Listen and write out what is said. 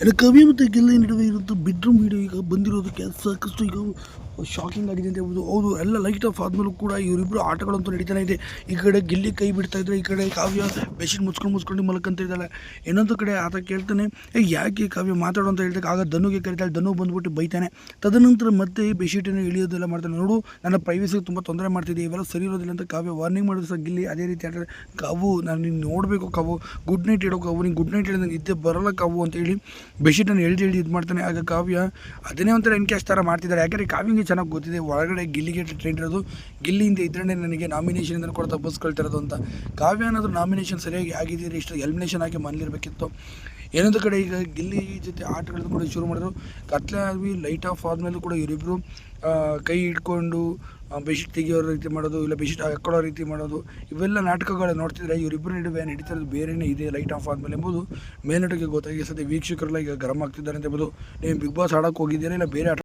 ಕವಿ ಮತ್ತು ಗೆಲ್ಲೆ ನಡುವೆ ಇರೋದು ಬೆಡ್ರೂಮ್ ವಿಡಿಯೋ ಈಗ ಬಂದಿರೋದಕ್ಕೆ ಸಾಕಷ್ಟು ಈಗ ಶಾಕಿಂಗ್ ಆಗಿದೆ ಅಂತ ಹೇಳ್ಬೋದು. ಹೌದು, ಎಲ್ಲ ಲೈಟ್ ಆಫ್ ಆದಮೇಲೂ ಕೂಡ ಇವರಿಬ್ಬರು ಆಟಗಳಂತೂ ನಡೀತಾನೆ ಇದೆ. ಈ ಕಡೆ ಗಿಲ್ಲಿ ಕೈ ಬಿಡ್ತಾ ಇದ್ರೆ, ಈ ಕಡೆ ಕಾವ್ಯ ಬೆಡ್ಶೀಟ್ ಮುಚ್ಕೊಂಡು ಮುಚ್ಕೊಂಡು ಮಲ್ಕಂತ ಇದ್ದಾಳೆ. ಇನ್ನೊಂದು ಕಡೆ ಆತ ಕೇಳ್ತಾನೆ ಯಾಕೆ ಕಾವ್ಯ ಮಾತಾಡೋ ಅಂತ ಹೇಳಿದಾಗ ಆಗ ಧನುಗೆ ಕರೀತಾಳೆ. ಧನು ಬಂದ್ಬಿಟ್ಟು ಬೈತಾನೆ. ತದನಂತರ ಮತ್ತೆ ಬೆಶೀಟನ್ನು ಇಳಿಯೋದೆಲ್ಲ ಮಾಡ್ತಾನೆ. ನೋಡು, ನನ್ನ ಪ್ರೈವೇಸಿಗೆ ತುಂಬ ತೊಂದರೆ ಮಾಡ್ತಿದೆ. ಇವೆಲ್ಲ ಸರಿ ಇರೋದಿಲ್ಲ ಅಂತ ಕಾವ್ಯ ವಾರ್ನಿಂಗ್ ಮಾಡಿದ್ರು ಸಹ ಗಿಲ್ಲಿ. ಅದೇ ರೀತಿ ಆಟ ಕಾವು ನಾನು ನೀನು ನೋಡಬೇಕು ಕಾವು ಗುಡ್ ನೈಟ್ ಹೇಳೋ ಕಾವು ನೀನು ಗುಡ್ ನೈಟ್ ಹೇಳಿದಂಗೆ ನಿದ್ದೆ ಬರಲ್ಲ ಕಾವು ಅಂತ ಹೇಳಿ ಬೆಡ್ಶೀಟನ್ನು ಎಳ್ದು ಎಳ್ದು ಇದು ಮಾಡ್ತಾನೆ ಆಗ ಕಾವ್ಯ ಅದನ್ನೇ ಒಂಥರ ಎನ್ಕ್ಯಾಶ್ ಥರ ಮಾಡ್ತಿದ್ದಾರೆ ಯಾಕಂದರೆ ಕಾವ್ಯಂಗೆ ಚೆನ್ನಾಗಿ ಗೊತ್ತಿದೆ. ಒಳಗಡೆ ಗಿಲ್ಲಿಗೆ ಟ್ರೆಂಡ್ ಇರೋದು. ಗಿಲ್ಲಿಯಿಂದ ಇದ್ರೆ ನನಗೆ ನಾಮಿನೇಷನ್ ಕೂಡ ತಪ್ಪಿಸ್ಕೊಳ್ತಿರೋದು ಅಂತ. ಕಾವ್ಯ ಅನ್ನೋದು ನಾಮಿನೇಷನ್ ಸರಿಯಾಗಿ ಆಗಿದ್ದೀರಿ ಇಷ್ಟು ಎಲಿಮಿನೇಷನ್ ಆಗಿ ಮನೇಲಿರಬೇಕಿತ್ತು ಏನೊಂದು ಕಡೆ ಈಗ ಗಿಲ್ಲಿ ಜೊತೆ ಆಟಗಳನ್ನು ಕೂಡ ಶುರು ಮಾಡಿದ್ರು. ಕತ್ಲೆ ಆದ್ವಿ ಲೈಟ್ ಆಫ್ ಆದಮೇಲೂ ಕೂಡ ಇವರಿಬ್ಬರು ಕೈ ಹಿಡ್ಕೊಂಡು ಬೆಡ್ಶೀಟ್ ತೆಗಿಯೋ ರೀತಿ ಮಾಡೋದು, ಇಲ್ಲ ಬೆಡ್ಶೀಟ್ ಹಾಕೊಳ್ಳೋ ರೀತಿ ಮಾಡೋದು, ಇವೆಲ್ಲ ನಾಟಕಗಳು ನೋಡ್ತಿದ್ರೆ ಇವರಿಬ್ಬರು ನಡುವೆ ನಡೀತಿರೋದು ಬೇರೆನೇ ಇದೆ ಲೈಟ್ ಆಫ್ ಆದಮೇಲೆ ಎಂಬುದು. ಮೇಲ್ನೋಟಕ್ಕೆ ಗೊತ್ತಾಗಿ ಸದ್ಯ ವೀಕ್ಷಕರೆಲ್ಲ ಈಗ ಗರಂ ಆಗ್ತಿದ್ದಾರೆ ಅಂತ ಹೇಳ್ಬೋದು ನೀವು ಬಿಗ್ ಬಾಸ್ ಆಡೋಕೆ ಹೋಗಿದ್ದೀರಾ ಇಲ್ಲ ಬೇರೆ